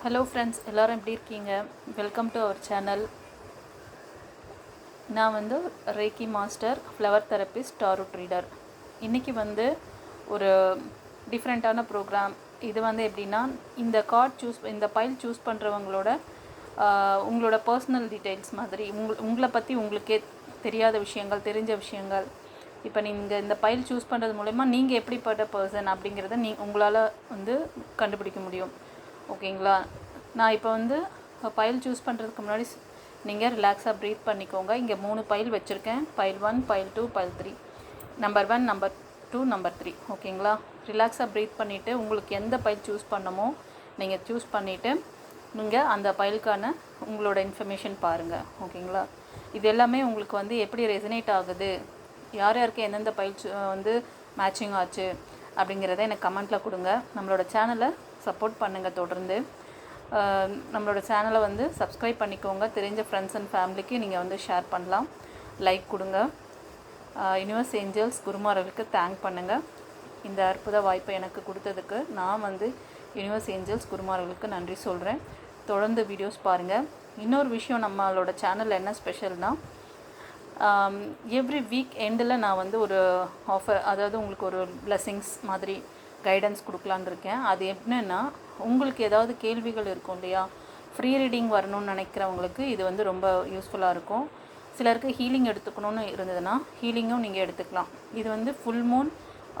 Hello friends எல்லோரும் எப்படி இருக்கீங்க? வெல்கம் டு அவர் சேனல் நான் வந்து reiki master flower therapist tarot reader இன்றைக்கி வந்து ஒரு டிஃப்ரெண்ட்டான ப்ரோக்ராம் இது வந்து எப்படின்னா இந்த கார்ட் சூஸ் இந்த பைல் சூஸ் பண்ணுறவங்களோட உங்களோட பர்சனல் டீட்டெயில்ஸ் மாதிரி உங்கள் உங்களை பற்றி உங்களுக்கே தெரியாத விஷயங்கள் தெரிஞ்ச விஷயங்கள். இப்போ நீங்கள் இந்த பைல் சூஸ் பண்ணுறது மூலயமா நீங்கள் எப்படிப்பட்ட பர்சன் அப்படிங்கிறத நீ உங்களால் வந்து கண்டுபிடிக்க முடியும். ஓகேங்களா? நான் இப்போ வந்து பயில் சூஸ் பண்ணுறதுக்கு முன்னாடி நீங்கள் ரிலாக்ஸாக ப்ரீத் பண்ணிக்கோங்க. இங்கே மூணு பயில் வச்சுருக்கேன். Pile one pile two pile three number one number two number three ஓகேங்களா? ரிலாக்ஸாக ப்ரீத் பண்ணிவிட்டு உங்களுக்கு எந்த பைல் சூஸ் பண்ணமோ நீங்கள் சூஸ் பண்ணிவிட்டு நீங்கள் அந்த பயிலுக்கான உங்களோட இன்ஃபர்மேஷன் பாருங்கள் ஓகேங்களா? இது எல்லாமே உங்களுக்கு வந்து எப்படி ரெசனேட் ஆகுது? யார் யாருக்கு எந்தெந்த பயிற்சி வந்து மேட்சிங் ஆச்சு? அப்படிங்கிறத எனக்கு கமெண்ட்டில் கொடுங்க. நம்மளோட சேனலை சப்போர்ட் பண்ணுங்கள் தொடர்ந்து. நம்மளோட சேனலை வந்து சப்ஸ்கிரைப் பண்ணிக்கோங்க. தெரிஞ்ச ஃப்ரெண்ட்ஸ் அண்ட் ஃபேமிலிக்கு நீங்கள் வந்து ஷேர் பண்ணலாம். லைக் கொடுங்க. யூனிவர்ஸ் ஏஞ்சல்ஸ் குருமாரர்களுக்கு தேங்க் பண்ணுங்கள் இந்த அற்புத வாய்ப்பை எனக்கு கொடுத்ததுக்கு நான் வந்து யூனிவர்ஸ் ஏஞ்சல்ஸ் குருமாரர்களுக்கு நன்றி சொல்கிறேன் தொடர்ந்து வீடியோஸ் பாருங்கள் இன்னொரு விஷயம் நம்மளோட சேனலில் என்ன ஸ்பெஷல்னால் எவ்ரி வீக் எண்டில் நான் வந்து ஒரு ஆஃபர் அதாவது உங்களுக்கு ஒரு பிளெஸ்ஸிங்ஸ் மாதிரி கைடன்ஸ் கொடுக்கலான் இருக்கேன். அது என்னென்னா உங்களுக்கு ஏதாவது கேள்விகள் இருக்கும் இல்லையா? ஃப்ரீ ரீடிங் வரணும்னு நினைக்கிறவங்களுக்கு இது வந்து ரொம்ப யூஸ்ஃபுல்லாக இருக்கும். சிலருக்கு ஹீலிங் எடுத்துக்கணும்னு இருந்ததுன்னா ஹீலிங்கும் நீங்கள் எடுத்துக்கலாம். இது வந்து ஃபுல் மூன்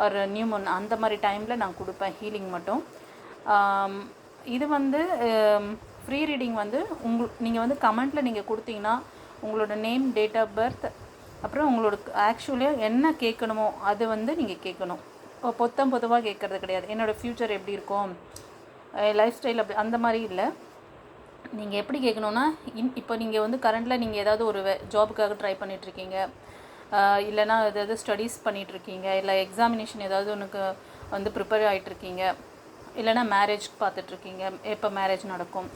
ஒரு நியூ மூன் அந்த மாதிரி டைமில் நான் கொடுப்பேன் ஹீலிங் மட்டும். இது வந்து ஃப்ரீ ரீடிங் வந்து உங்கள் நீங்கள் வந்து கமெண்ட்டில் நீங்கள் கொடுத்தீங்கன்னா உங்களோட நேம் டேட் ஆஃப் பர்த் அப்புறம் உங்களோட ஆக்சுவலியாக என்ன கேட்கணுமோ அது வந்து நீங்கள் கேட்கணும். இப்போ பொத்தம் பொதுவாக கேட்குறது கிடையாது. என்னோடய ஃப்யூச்சர் எப்படி இருக்கும்? லைஃப் ஸ்டைல் அப்படி அந்த மாதிரி இல்லை. நீங்கள் எப்படி கேட்கணுன்னா இன் இப்போ நீங்கள் வந்து கரண்டில் நீங்கள் ஏதாவது ஒரு ஜாபுக்காக ட்ரை பண்ணிகிட்ருக்கீங்க இல்லைனா ஏதாவது ஸ்டடீஸ் பண்ணிகிட்ருக்கீங்க இல்லை எக்ஸாமினேஷன் ஏதாவது ஒன்றுக்கு வந்து ப்ரிப்பேர் ஆகிட்ருக்கீங்க இல்லைனா மேரேஜ் பார்த்துட்ருக்கீங்க எப்போ மேரேஜ் நடக்கும்?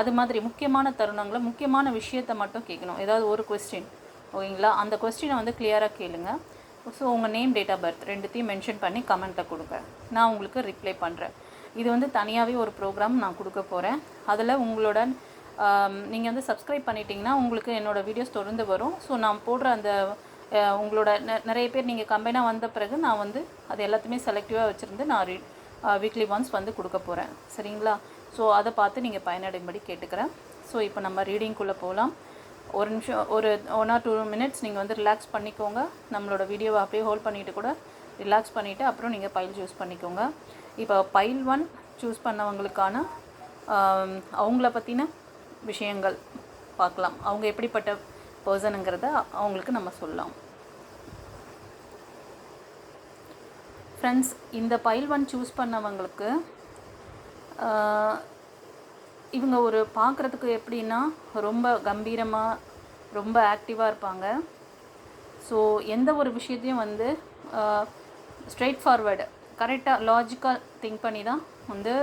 அது மாதிரி முக்கியமான தருணங்களை முக்கியமான விஷயத்தை மட்டும் கேட்கணும். ஏதாவது ஒரு கொஸ்டின் ஓகேங்களா? அந்த கொஸ்டினை வந்து கிளியராக கேளுங்கள் ஸோ உங்கள் நேம் டேட் ஆஃப் பர்த் ரெண்டுத்தையும் மென்ஷன் பண்ணி கமெண்ட்டை கொடுங்க. நான் உங்களுக்கு ரிப்ளை பண்ணுறேன் இது வந்து தனியாகவே ஒரு ப்ரோக்ராம் நான் கொடுக்க போகிறேன் அதில் உங்களோட நீங்கள் வந்து சப்ஸ்கிரைப் பண்ணிட்டீங்கன்னா உங்களுக்கு என்னோடய வீடியோஸ் தொடர்ந்து வரும். ஸோ நான் போடுற அந்த உங்களோட நிறைய பேர் நீங்கள் கம்பைனாக வந்த பிறகு நான் வந்து அது எல்லாத்தையுமே செலக்டிவாக வச்சுருந்து நான் வீக்லி ஒன்ஸ் வந்து கொடுக்க போகிறேன் சரிங்களா? ஸோ அதை பார்த்து நீங்கள் பயனடையும்படி கேட்டுக்கிறேன். ஸோ இப்போ நம்ம ரீடிங்குள்ளே போகலாம் ஒரு நிமிஷம் ஒரு ஒன் ஆர் டூ மினிட்ஸ் நீங்கள் வந்து ரிலாக்ஸ் பண்ணிக்கோங்க. நம்மளோட வீடியோவை அப்படியே ஹோல்ட் பண்ணிவிட்டு கூட ரிலாக்ஸ் பண்ணிவிட்டு அப்புறம் நீங்கள் பைல் சூஸ் பண்ணிக்கோங்க. இப்போ பைல் ஒன் சூஸ் பண்ணவங்களுக்கான அவங்கள பற்றின விஷயங்கள் பார்க்கலாம். அவங்க எப்படிப்பட்ட பர்சனுங்கிறத அவங்களுக்கு நம்ம சொல்லலாம். ஃப்ரெண்ட்ஸ் இந்த பைல் ஒன் சூஸ் பண்ணவங்களுக்கு இவங்க ஒரு பார்க்குறதுக்கு எப்படின்னா ரொம்ப கம்பீரமாக ரொம்ப ஆக்டிவாக இருப்பாங்க. ஸோ எந்த ஒரு விஷயத்தையும் வந்து ஸ்ட்ரெயிட் ஃபார்வேர்டு கரெக்டாக லாஜிக்காக திங்க் பண்ணி தான் வந்து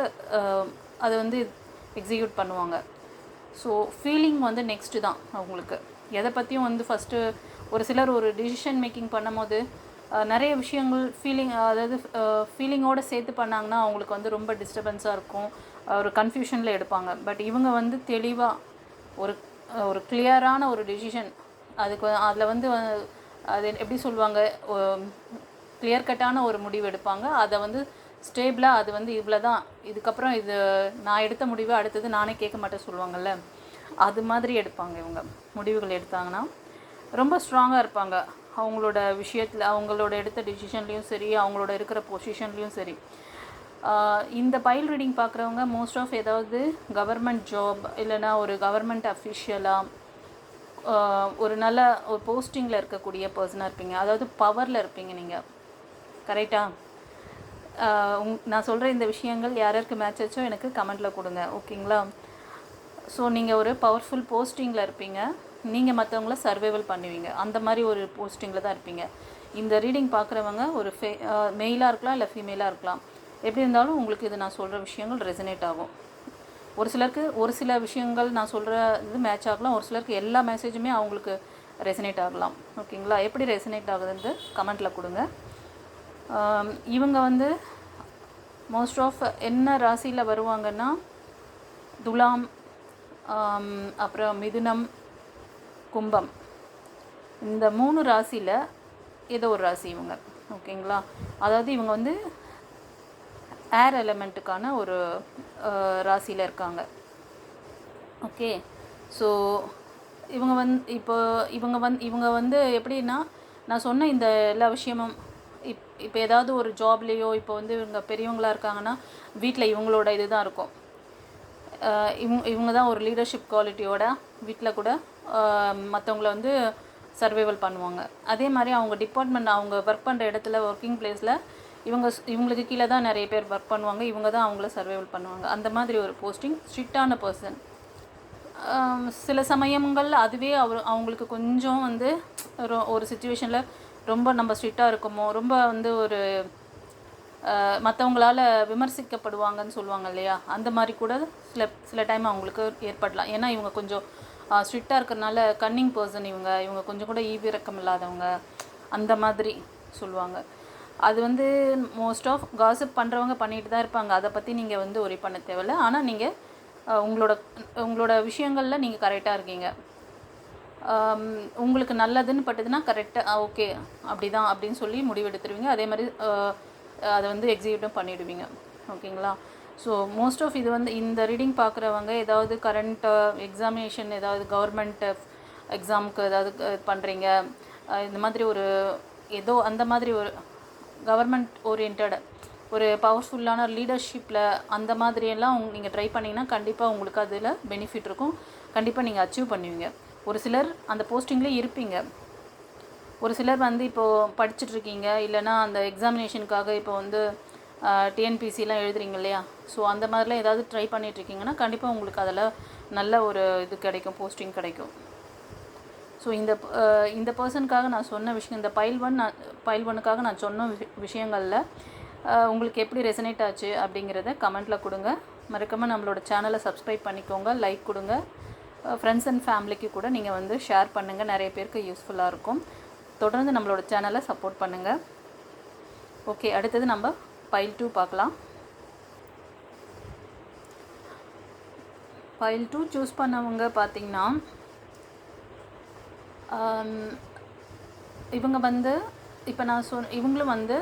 அதை வந்து எக்ஸிக்யூட் பண்ணுவாங்க. ஸோ ஃபீலிங் வந்து நெக்ஸ்ட்டு தான் அவங்களுக்கு. எதை பற்றியும் வந்து ஃபஸ்ட்டு ஒரு சிலர் ஒரு டிசிஷன் மேக்கிங் பண்ணும்போது நிறைய விஷயங்கள் ஃபீலிங் அதாவது ஃபீலிங்கோடு சேர்த்து பண்ணாங்கன்னா அவங்களுக்கு வந்து ரொம்ப டிஸ்டர்பன்ஸாக இருக்கும். ஒரு கன்ஃபியூஷனில் எடுப்பாங்க. பட் இவங்க வந்து தெளிவாக ஒரு ஒரு கிளியரான ஒரு டெசிஷன் அதுக்கு அதில் வந்து அது எப்படி சொல்லுவாங்க கிளியர் கட்டான ஒரு முடிவு எடுப்பாங்க. அதை வந்து ஸ்டேபிளாக அது வந்து இவ்வளோ தான் இதுக்கப்புறம் இது நான் எடுத்த முடிவு அடுத்தது நானே கேட்க மாட்டேன் சொல்லுவாங்கள்ல அது மாதிரி எடுப்பாங்க இவங்க. முடிவுகள் எடுத்தாங்கன்னா ரொம்ப ஸ்ட்ராங்காக இருப்பாங்க. அவங்களோட விஷயத்தில் அவங்களோட எடுத்த டிசிஷன்லேயும் சரி அவங்களோட இருக்கிற பொசிஷன்லேயும் சரி. இந்த பைல் ரீடிங் பார்க்குறவங்க மோஸ்ட் ஆஃப் ஏதாவது கவர்மெண்ட் ஜாப் இல்லைனா ஒரு கவர்மெண்ட் அஃபிஷியலாக ஒரு நல்ல ஒரு போஸ்டிங்கில் இருக்கக்கூடிய பர்சனாக இருப்பீங்க. அதாவது பவரில் இருப்பீங்க நீங்கள் கரெக்டாக உங் நான் சொல்கிற இந்த விஷயங்கள் யார் யாருக்கு மேட்ச் ஆச்சோ எனக்கு கமெண்ட்டில் கொடுங்க. ஓகேங்களா ஸோ நீங்கள் ஒரு பவர்ஃபுல் போஸ்டிங்கில் இருப்பீங்க. நீங்கள் மற்றவங்கள சர்வைவல் பண்ணுவீங்க. அந்த மாதிரி ஒரு போஸ்டிங்கில் தான் இருப்பீங்க. இந்த ரீடிங் பார்க்குறவங்க ஒரு ஃபே மெயிலாக இருக்கலாம் இல்லை ஃபீமேலாக இருக்கலாம். எப்படி இருந்தாலும் உங்களுக்கு இது நான் சொல்கிற விஷயங்கள் ரெசனேட் ஆகும். ஒரு சிலருக்கு ஒரு சில விஷயங்கள் நான் சொல்கிற இது மேட்ச் ஆகலாம். ஒரு சிலருக்கு எல்லா மெசேஜுமே அவங்களுக்கு ரெசனேட் ஆகலாம். ஓகேங்களா எப்படி ரெசனேட் ஆகுதுன்ட்டு கமெண்ட்டில் கொடுங்க. இவங்க வந்து மோஸ்ட் ஆஃப் என்ன ராசியில் வருவாங்கன்னா துலாம் அப்புறம் மிதுனம் கும்பம். இந்த மூணு ராசியில் ஏதோ ஒரு ராசி இவங்க. ஓகேங்களா? அதாவது இவங்க வந்து ஏர் எலமெண்ட்டுக்கான ஒரு ராசியில் இருக்காங்க. ஓகே? ஸோ இவங்க வந்து இப்போ இவங்க வந்து இவங்க வந்து எப்படின்னா நான் சொன்ன இந்த எல்லா விஷயமும் இப் இப்போ ஏதாவது ஒரு ஜாப்லேயோ இப்போ வந்து இவங்க பெரியவங்களா இருக்காங்கன்னா வீட்டில் இவங்களோட இதுதான் இருக்கும். இவங்க இவங்க தான் ஒரு லீடர்ஷிப் குவாலிட்டியோட வீட்டில் கூட மற்றவங்கள வந்து சர்வைவல் பண்ணுவாங்க. அதே மாதிரி அவங்க டிபார்ட்மெண்ட் அவங்க ஒர்க் பண்ணுற இடத்துல ஒர்க்கிங் பிளேஸில் இவங்க இவங்களுக்கு கீழே தான் நிறைய பேர் ஒர்க் பண்ணுவாங்க. இவங்க தான் அவங்கள சர்வைவல் பண்ணுவாங்க. அந்த மாதிரி ஒரு போஸ்டிங் ஸ்ட்ரிக்டான பர்சன் சில சமயங்கள் அதுவே அவர் அவங்களுக்கு கொஞ்சம் வந்து ஒரு ஒரு சுச்சுவேஷனில் ரொம்ப நம்ம ஸ்ட்ரிக்டாக இருக்கோமோ ரொம்ப வந்து ஒரு மற்றவங்களால விமர்சிக்கப்படுவாங்கன்னு சொல்லுவாங்க இல்லையா? அந்த மாதிரி கூட சில சில டைம் அவங்களுக்கு ஏற்படலாம். ஏன்னா இவங்க கொஞ்சம் ஸ்ட்ரிக்டாக இருக்கிறனால கன்னிங் பர்சன் இவங்க. இவங்க கொஞ்சம் கூட ஈவிரக்கம் இல்லாதவங்க. அந்த மாதிரி சொல்லுவாங்க. அது வந்து மோஸ்ட் ஆஃப் காசிப் பண்ணுறவங்க பண்ணிட்டு தான் இருப்பாங்க. அதை பற்றி நீங்கள் வந்து ஒரி பண்ண தேவையில்ல. ஆனால் நீங்கள் உங்களோட உங்களோட விஷயங்களில் நீங்கள் கரெக்டாக இருக்கீங்க. உங்களுக்கு நல்லதுன்னு பட்டதுன்னா கரெக்டாக ஓகே அப்படி தான் அப்படின்னு சொல்லி முடிவெடுத்துருவீங்க. அதே மாதிரி அதை வந்து எக்ஸிக்யூட்டும் பண்ணிவிடுவீங்க ஓகேங்களா? ஸோ மோஸ்ட் ஆஃப் இது வந்து இந்த ரீடிங் பார்க்குறவங்க ஏதாவது கரண்ட் எக்ஸாமினேஷன் uh, ஏதாவது கவர்மெண்ட் எக்ஸாமுக்கு uh, ஏதாவது uh, பண்ணுறீங்க இந்த மாதிரி ஒரு ஏதோ அந்த மாதிரி ஒரு கவர்மெண்ட் ஓரியன்ட் ஒரு பவர்ஃபுல்லான லீடர்ஷிப்பில் அந்த மாதிரியெல்லாம் உங் நீங்கள் ட்ரை பண்ணிங்கன்னா கண்டிப்பாக உங்களுக்கு அதில் பெனிஃபிட் இருக்கும். கண்டிப்பாக நீங்கள் அச்சீவ் பண்ணுவீங்க. ஒரு சிலர் அந்த போஸ்டிங்லேயே இருப்பீங்க. ஒரு சிலர் வந்து இப்போது படிச்சுட்ருக்கீங்க இல்லைனா இல்லைன்னா அந்த எக்ஸாமினேஷனுக்காக இப்போ வந்து டிஎன்பிசிலாம் எழுதுறீங்க இல்லையா? ஸோ அந்த மாதிரிலாம் ஏதாவது ட்ரை பண்ணிகிட்ருக்கீங்கன்னா கண்டிப்பாக உங்களுக்கு அதில் நல்ல ஒரு இது கிடைக்கும் போஸ்டிங் கிடைக்கும். ஸோ இந்த இந்த பர்சனுக்காக நான் சொன்ன விஷயம் இந்த பைல் ஒன் நான் பைல் ஒன்னுக்காக நான் சொன்ன விஷ- விஷயங்களில் உங்களுக்கு எப்படி ரெசனேட் ஆச்சு அப்படிங்கிறத கமெண்ட்டில் கொடுங்க. மறக்காமல் நம்மளோட சேனலை சப்ஸ்கிரைப் பண்ணிக்கோங்க லைக் கொடுங்க. ஃப்ரெண்ட்ஸ் அண்ட் ஃபேமிலிக்கு கூட நீங்கள் வந்து ஷேர் பண்ணுங்கள் நிறைய பேருக்கு யூஸ்ஃபுல்லாக இருக்கும். தொடர்ந்து நம்மளோட சேனலை சப்போர்ட் பண்ணுங்கள் ஓகே அடுத்தது நம்ம பைல் டூ பார்க்கலாம். ஃபைல் டூ சூஸ் பண்ணவங்க பார்த்தீங்கன்னா இவங்க வந்து இப்போ நான் சொ இவங்களும் வந்து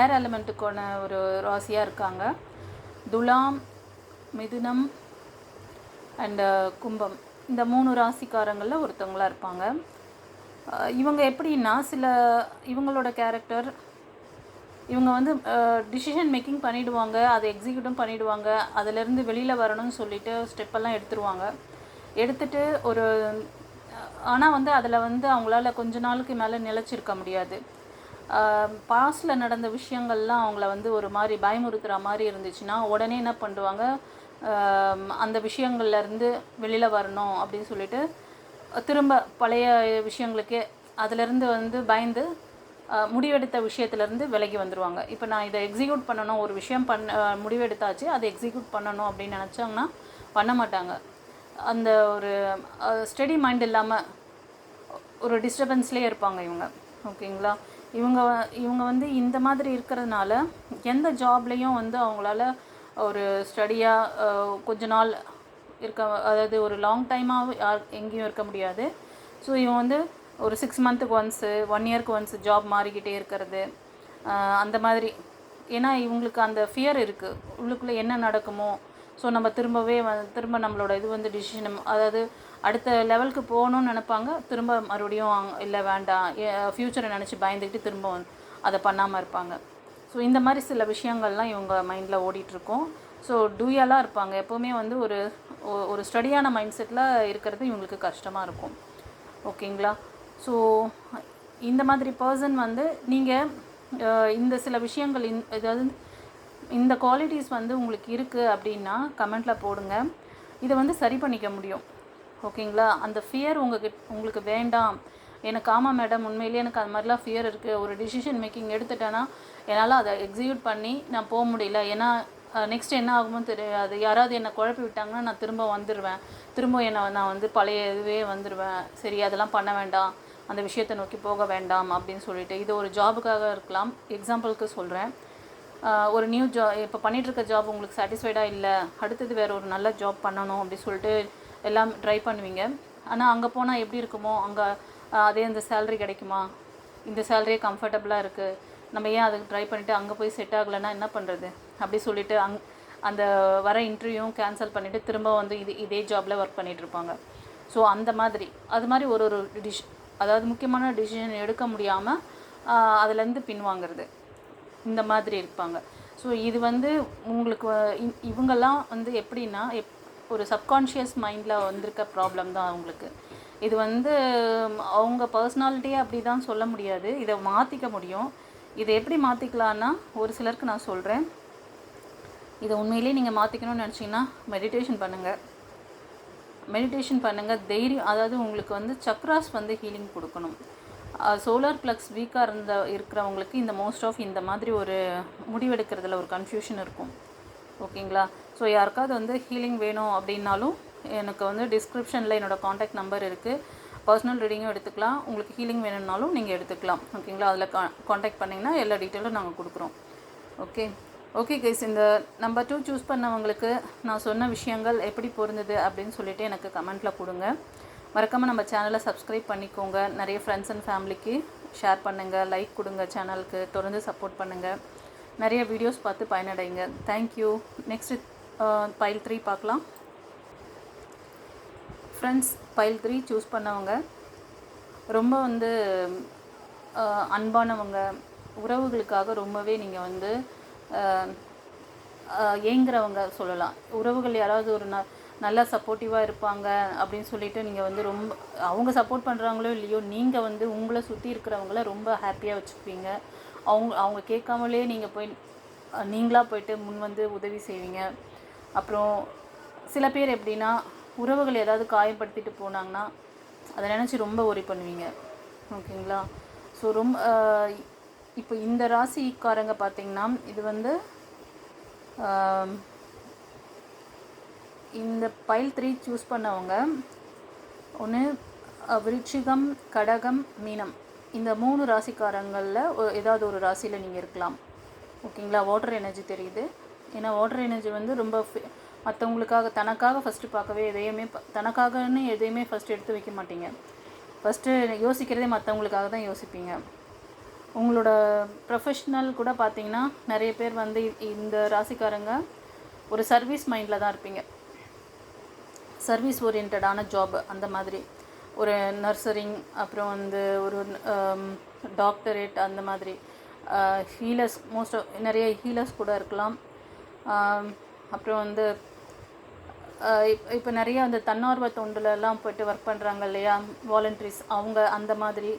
ஏர் எலமெண்ட்டுக்கான ஒரு ராசியாக இருக்காங்க. துலாம் மிதுனம் அண்டு கும்பம். இந்த மூணு ராசிக்காரங்களில் ஒருத்தவங்களா இருப்பாங்க. இவங்க எப்படின்னா சில இவங்களோட கேரக்டர் இவங்க வந்து டிசிஷன் மேக்கிங் பண்ணிவிடுவாங்க அதை எக்ஸிக்யூட்டும் பண்ணிவிடுவாங்க அதிலேருந்து வெளியில் வரணும்னு சொல்லிட்டு ஸ்டெப்பெல்லாம் எடுத்துருவாங்க. எடுத்துட்டு ஒரு ஆனால் வந்து அதில் வந்து அவங்களால கொஞ்ச நாளுக்கு மேலே நிலச்சிருக்க முடியாது. பாஸ்டில் நடந்த விஷயங்கள்லாம் அவங்கள வந்து ஒரு மாதிரி பயமுறுத்துகிற மாதிரி இருந்துச்சுன்னா உடனே என்ன பண்ணுவாங்க? அந்த விஷயங்கள்லேருந்து வெளியில் வரணும் அப்படின்னு சொல்லிட்டு திரும்ப பழைய விஷயங்களுக்கே அதிலிருந்து வந்து பயந்து முடிவெடுத்த விஷயத்துலேருந்து விலகி வந்துடுவாங்க இப்போ நான் இதை எக்ஸிக்யூட் பண்ணணும் ஒரு விஷயம் பண்ண முடிவெடுத்தாச்சு அதை எக்ஸிக்யூட் பண்ணணும் அப்படின்னு நினச்சாங்கன்னா பண்ண மாட்டாங்க. அந்த ஒரு ஸ்டடி மைண்ட் இல்லாமல் ஒரு டிஸ்டர்பன்ஸ்லேயே இருப்பாங்க இவங்க. ஓகேங்களா? இவங்க இவங்க வந்து இந்த மாதிரி இருக்கிறதுனால எந்த ஜாப்லேயும் வந்து அவங்களால ஒரு ஸ்டடியாக கொஞ்ச நாள் இருக்க அதாவது ஒரு லாங் டைமாக யார் எங்கேயும் இருக்க முடியாது. ஸோ இவன் வந்து ஒரு சிக்ஸ் மந்த்துக்கு ஒன்ஸு ஒன் இயர்க்கு ஒன்ஸ் ஜாப் மாறிக்கிட்டே இருக்கிறது. அந்த மாதிரி. ஏன்னா இவங்களுக்கு அந்த ஃபியர் இருக்குது உள்ளுக்குள்ளே என்ன நடக்குமோ. ஸோ நம்ம திரும்பவே வந்து திரும்ப நம்மளோட இது வந்து டிசிஷன் அதாவது அடுத்த லெவலுக்கு போகணும்னு நினப்பாங்க. திரும்ப மறுபடியும் இல்லை வேண்டாம். ஃப்யூச்சரை நினச்சி பயந்துக்கிட்டு திரும்ப அதை பண்ணாமல் இருப்பாங்க. ஸோ இந்த மாதிரி சில விஷயங்கள்லாம் இவங்க மைண்டில் ஓடிட்டுருக்கோம். ஸோ டூயலாக இருப்பாங்க. எப்போவுமே வந்து ஒரு ஒரு ஸ்டடியான மைண்ட் செட்டில் இருக்கிறது இவங்களுக்கு கஷ்டமாக இருக்கும். ஓகேங்களா ஸோ இந்த மாதிரி பர்சன் வந்து நீங்கள் இந்த சில விஷயங்கள் இந் அதாவது இந்த குவாலிட்டிஸ் வந்து உங்களுக்கு இருக்குது அப்படின்னா கமெண்ட்டில் போடுங்க. இதை வந்து சரி பண்ணிக்க முடியும். ஓகேங்களா? அந்த ஃபியர் உங்ககிட்ட உங்களுக்கு வேண்டாம். எனக்கு ஆமாம் மேடம் உண்மையிலேயே எனக்கு அது மாதிரிலாம் ஃபியர் இருக்குது ஒரு டிசிஷன் மேக்கிங் எடுத்துட்டேன்னா என்னால் அதை எக்ஸிக்யூட் பண்ணி நான் போக முடியல. ஏன்னா நெக்ஸ்ட் என்ன ஆகுமோ தெரியாது. யாராவது என்னை குழப்பி விட்டாங்கன்னா நான் திரும்ப வந்துடுவேன் திரும்ப என்னை நான் வந்து பழைய இதுவே வந்துடுவேன் சரி அதெல்லாம் பண்ண வேண்டாம். அந்த விஷயத்தை நோக்கி போக வேண்டாம் அப்படின்னு சொல்லிட்டு. இது ஒரு ஜாபுக்காக இருக்கலாம். எக்ஸாம்பிளுக்கு சொல்கிறேன் ஒரு நியூ ஜா இப்போ பண்ணிகிட்ருக்க ஜாப் உங்களுக்கு சாட்டிஸ்ஃபைடாக இல்லை? அடுத்தது வேறு ஒரு நல்ல ஜாப் பண்ணணும் அப்படின்னு சொல்லிட்டு எல்லாம் ட்ரை பண்ணுவீங்க. ஆனால் அங்கே போனால் எப்படி இருக்குமோ? அங்கே அதே அந்த சேலரி கிடைக்குமா? இந்த சேலரியே கம்ஃபர்டபுளாக இருக்குது நம்ம ஏன் அதுக்கு ட்ரை பண்ணிவிட்டு அங்கே போய் செட் ஆகலைன்னா என்ன பண்ணுறது அப்படி சொல்லிட்டு அங் அந்த வர இன்டர்வியூவும் கேன்சல் பண்ணிவிட்டு திரும்ப வந்து இது இதே ஜாபில் ஒர்க் பண்ணிகிட்டு இருப்பாங்க ஸோ அந்த மாதிரி. அது மாதிரி ஒரு ஒரு டிஷ் அதாவது முக்கியமான டிசிஷன் எடுக்க முடியாமல் அதுலேருந்து பின்வாங்கிறது. இந்த மாதிரி இருப்பாங்க. ஸோ இது வந்து உங்களுக்கு இவங்கெல்லாம் வந்து எப்படின்னா எப் ஒரு சப்கான்ஷியஸ் மைண்டில் வந்திருக்க ப்ராப்ளம் தான் அவங்களுக்கு. இது வந்து அவங்க பர்சனாலிட்டியே அப்படி தான் சொல்ல முடியாது. இதை மாற்றிக்க முடியும். இதை எப்படி மாற்றிக்கலான்னா ஒரு சிலருக்கு நான் சொல்கிறேன் இதை உண்மையிலேயே நீங்கள் மாற்றிக்கணும்னு நினச்சிங்கன்னா மெடிடேஷன் பண்ணுங்கள் மெடிடேஷன் பண்ணுங்கள் தைரியம் அதாவது உங்களுக்கு வந்து சக்ராஸ் வந்து ஹீலிங் கொடுக்கணும். சோலார் ப்ளக்ஸ் வீக்காக இருந்த இருக்கிறவங்களுக்கு இந்த மோஸ்ட் ஆஃப் இந்த மாதிரி ஒரு முடிவெடுக்கிறதுல ஒரு கன்ஃபியூஷன் இருக்கும். ஓகேங்களா? ஸோ யாருக்காவது வந்து ஹீலிங் வேணும் அப்படின்னாலும் எனக்கு வந்து டிஸ்கிரிப்ஷனில் என்னோட காண்டாக்ட் நம்பர் இருக்குது பர்சனல் ரீடிங்கும் எடுத்துக்கலாம். உங்களுக்கு ஹீலிங் வேணும்னாலும் நீங்கள் எடுத்துக்கலாம். ஓகேங்களா? அதில் கா காண்டாக்ட் பண்ணிங்கன்னா எல்லா டீட்டெயிலும் நாங்கள் கொடுக்குறோம். ஓகே ஓகே கைஸ் இந்த நம்பர் டூ சூஸ் பண்ணவங்களுக்கு நான் சொன்ன விஷயங்கள் எப்படி பொருந்தது அப்படின்னு சொல்லிட்டு எனக்கு கமெண்ட்டில் கொடுங்க. மறக்காமல் நம்ம சேனலை சப்ஸ்கிரைப் பண்ணிக்கோங்க. நிறைய ஃப்ரெண்ட்ஸ் அண்ட் ஃபேமிலிக்கு ஷேர் பண்ணுங்கள் லைக் கொடுங்க சேனலுக்கு தொடர்ந்து சப்போர்ட் பண்ணுங்கள் நிறைய வீடியோஸ் பார்த்து பயனடைங்க. Thank you next pile three பார்க்கலாம். ஃப்ரெண்ட்ஸ் பைல் த்ரீ சூஸ் பண்ணவங்க ரொம்ப வந்து அன்பானவங்க. உறவுகளுக்காக ரொம்பவே நீங்கள் வந்து ஏங்குறவங்க சொல்லலாம். உறவுகள் யாராவது ஒரு ந நல்லா சப்போர்ட்டிவாக இருப்பாங்க அப்படின்னு சொல்லிட்டு நீங்கள் வந்து ரொம்ப அவங்க சப்போர்ட் பண்ணுறாங்களோ இல்லையோ நீங்கள் வந்து உங்களை சுற்றி இருக்கிறவங்கள ரொம்ப ஹாப்பியாக வச்சுப்பீங்க அவங்க அவங்க கேட்காமலே நீங்கள் போய் நீங்களாக போயிட்டு முன் வந்து உதவி செய்வீங்க. அப்புறம் சில பேர் எப்படின்னா உறவுகள் ஏதாவது காயப்படுத்திட்டு போனாங்கன்னா அதை நினச்சி ரொம்ப ஒரி பண்ணுவீங்க. ஓகேங்களா? ஸோ ரொம்ப இப்போ இந்த ராசிக்காரங்க பார்த்தீங்கன்னா இது வந்து இந்த பைல் த்ரீ சூஸ் பண்ணவங்க ஒன்று விருச்சிகம் கடகம் மீனம். இந்த மூணு ராசிக்காரங்களில் ஏதாவது ஒரு ராசியில் நீங்கள் இருக்கலாம். ஓகேங்களா? வாட்டர் எனர்ஜி தெரியுது. ஏன்னா வாட்டர் எனர்ஜி வந்து ரொம்ப மற்றவங்களுக்காக தனக்காக ஃபஸ்ட்டு பார்க்கவே எதையுமே தனக்காகன்னு எதையுமே ஃபஸ்ட்டு எடுத்து வைக்க மாட்டீங்க. ஃபஸ்ட்டு யோசிக்கிறதே மற்றவங்களுக்காக தான் யோசிப்பீங்க. உங்களோட ப்ரொஃபஷ்னல் கூட பார்த்தீங்கன்னா நிறைய பேர் வந்து இந்த ராசிக்காரங்க ஒரு சர்வீஸ் மைண்டில் தான் இருப்பீங்க. சர்வீஸ் ஓரியன்டான ஜாப் அந்த மாதிரி. ஒரு நர்சரிங் அப்புறம் வந்து ஒரு um, டாக்டரேட் அந்த மாதிரி. ஹீலர்ஸ் மோஸ்ட் நிறைய ஹீலர்ஸ் கூட இருக்கலாம். அப்புறம் வந்து இப்போ நிறைய அந்த தன்னார்வ தொண்டுலலாம் போயிட்டு ஒர்க் பண்ணுறாங்க இல்லையா? வாலண்டரிஸ் அவங்க அந்த மாதிரி.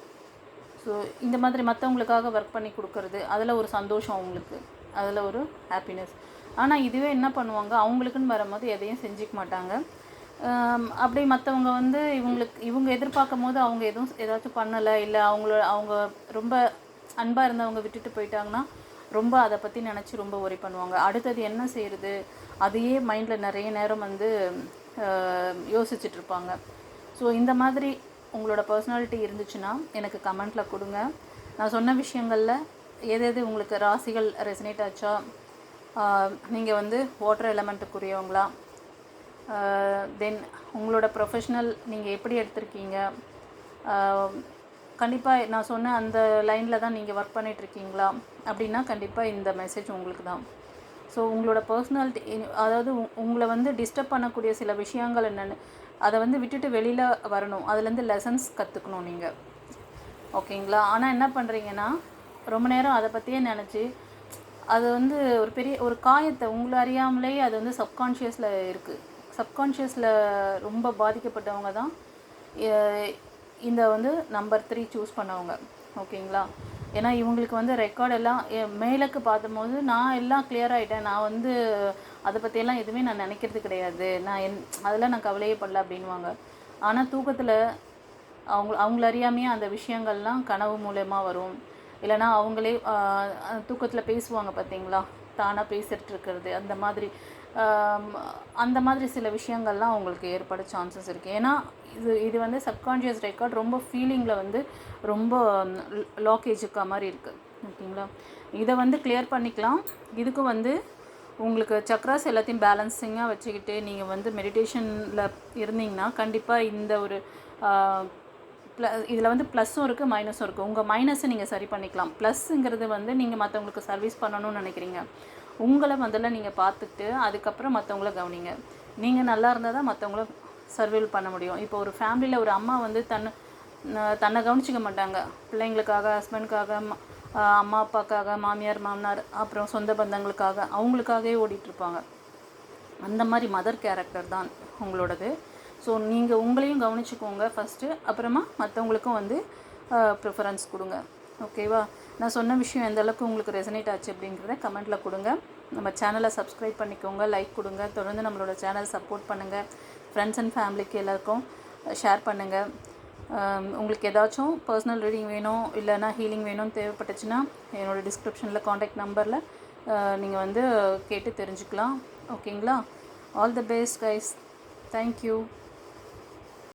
ஸோ இந்த மாதிரி மற்றவங்களுக்காக ஒர்க் பண்ணி கொடுக்கறது அதில் ஒரு சந்தோஷம் அவங்களுக்கு அதில் ஒரு ஹாப்பினஸ் ஆனால் இதுவே என்ன பண்ணுவாங்க? அவங்களுக்குன்னு வரும்போது எதையும் செஞ்சுக்க மாட்டாங்க. அப்படியே மற்றவங்க வந்து இவங்களுக்கு இவங்க எதிர்பார்க்கும் போது அவங்க எதுவும் ஏதாச்சும் பண்ணலை இல்லை அவங்கள அவங்க ரொம்ப அன்பாக இருந்தவங்க விட்டுட்டு போயிட்டாங்கன்னா ரொம்ப அதை பற்றி நினச்சி ரொம்ப ஒரி பண்ணுவாங்க. அடுத்தது என்ன செய்கிறது அதையே மைண்டில் நிறைய நேரம் வந்து யோசிச்சுட்ருப்பாங்க இருப்பாங்க. ஸோ இந்த மாதிரி உங்களோட பர்சனாலிட்டி இருந்துச்சுன்னா எனக்கு கமெண்ட்டில் கொடுங்க. நான் சொன்ன விஷயங்களில் எது எது உங்களுக்கு ராசிகள் ரெசனேட் ஆச்சா? நீங்கள் வந்து வாட்டர் எலமெண்ட்டுக்குரியவங்களா தென் உங்களோட ப்ரொஃபஷ்னல் நீங்கள் எப்படி எடுத்திருக்கீங்க? கண்டிப்பாக நான் சொன்ன அந்த லைனில் தான் நீங்கள் ஒர்க் பண்ணிகிட்ருக்கீங்களா அப்படின்னா கண்டிப்பாக இந்த மெசேஜ் உங்களுக்கு தான். ஸோ உங்களோட பர்சனாலிட்டி அதாவது உ- உங்களை வந்து டிஸ்டர்ப் பண்ணக்கூடிய சில விஷயங்கள் என்னென்னு அதை வந்து விட்டுட்டு வெளியில் வரணும். அதுலேருந்து லெசன்ஸ் கற்றுக்கணும் நீங்கள் ஓகேங்களா? ஆனால் என்ன பண்ணுறீங்கன்னா ரொம்ப நேரம் அதை பற்றியே நினச்சி அது வந்து ஒரு பெரிய ஒரு காயத்தை உங்களை அறியாமலே அது வந்து சப்கான்ஷியஸில் இருக்குது சப்கான்ஷியஸில் ரொம்ப பாதிக்கப்பட்டவங்க தான் இந்த வந்து நம்பர் த்ரீ சூஸ் பண்ணவங்க. ஓகேங்களா? ஏன்னா இவங்களுக்கு வந்து ரெக்கார்டெல்லாம் மேலுக்கு பார்த்தபோது நான் எல்லாம் கிளியர் ஆகிட்டேன் நான் வந்து அதை பற்றியெல்லாம் எதுவுமே நான் நினைக்கிறது கிடையாது. நான் என் அதெல்லாம் நான் கவலையே படல அப்படின்வாங்க ஆனால் தூக்கத்தில் அவங்க அவங்கள அறியாமையே அந்த விஷயங்கள்லாம் கனவு மூலயமா வரும். இல்லைன்னா அவங்களே தூக்கத்தில் பேசுவாங்க பார்த்தீங்களா தானாக பேசிகிட்டு இருக்கிறது. அந்த மாதிரி அந்த மாதிரி சில விஷயங்கள்லாம் அவங்களுக்கு ஏற்பட சான்சஸ் இருக்குது ஏன்னா இது இது வந்து சப்கான்ஷியஸ் ரெக்கார்ட் ரொம்ப ஃபீலிங்கில் வந்து ரொம்ப லாக்கேஜுக்கா மாதிரி இருக்குது ஓகேங்களா? இதை வந்து கிளியர் பண்ணிக்கலாம். இதுக்கு வந்து உங்களுக்கு சக்ராஸ் எல்லாத்தையும் பேலன்சிங்காக வச்சுக்கிட்டு நீங்கள் வந்து மெடிடேஷனில் இருந்தீங்கன்னா கண்டிப்பாக இந்த ஒரு ப்ள இதில் வந்து ப்ளஸ்ஸும் இருக்குது மைனஸும் இருக்குது உங்கள் மைனஸை நீங்கள் சரி பண்ணிக்கலாம். ப்ளஸ்ஸுங்கிறது வந்து நீங்கள் மற்றவங்களுக்கு சர்வீஸ் பண்ணணும்னு நினைக்கிறீங்க. உங்களை முதல்ல நீங்கள் பார்த்துட்டு அதுக்கப்புறம் மற்றவங்கள கவனிங்க. நீங்கள் நல்லா இருந்தால் தான் மற்றவங்கள சர்வீல் பண்ண முடியும். இப்போ ஒரு ஃபேமிலியில் ஒரு அம்மா வந்து தன்னை தன்னை கவனிச்சிக்க மாட்டாங்க. பிள்ளைங்களுக்காக ஹஸ்பண்டுக்காக அம்மா அப்பாக்காக மாமியார் மாமனார் அப்புறம் சொந்த பந்தங்களுக்காக அவங்களுக்காகவே ஓடிட்டுருப்பாங்க. அந்த மாதிரி மதர் கேரக்டர் தான் உங்களோடது. ஸோ நீங்கள் உங்களையும் கவனிச்சுக்கோங்க ஃபஸ்ட்டு அப்புறமா மற்றவங்களுக்கும் வந்து ப்ரிஃபரன்ஸ் கொடுங்க. ஓகேவா நான் சொன்ன விஷயம் எந்த அளவுக்கு உங்களுக்கு ரெசனேட் ஆச்சு அப்படிங்கிறத கமெண்ட்டில் கொடுங்க. நம்ம சேனலை சப்ஸ்கிரைப் பண்ணிக்கோங்க லைக் கொடுங்க. தொடர்ந்து நம்மளோட சேனல் சப்போர்ட் பண்ணுங்கள் ஃப்ரெண்ட்ஸ் அண்ட் ஃபேமிலிக்கு எல்லாருக்கும் ஷேர் பண்ணுங்கள் உங்களுக்கு ஏதாச்சும் பர்சனல் ரீடிங் வேணும் இல்லைன்னா ஹீலிங் வேணும்னு தேவைப்பட்டுச்சுன்னா என்னோடய டிஸ்கிரிப்ஷனில் காண்டாக்ட் நம்பரில் நீங்கள் வந்து கேட்டு தெரிஞ்சுக்கலாம். ஓகேங்களா all the best guys thank you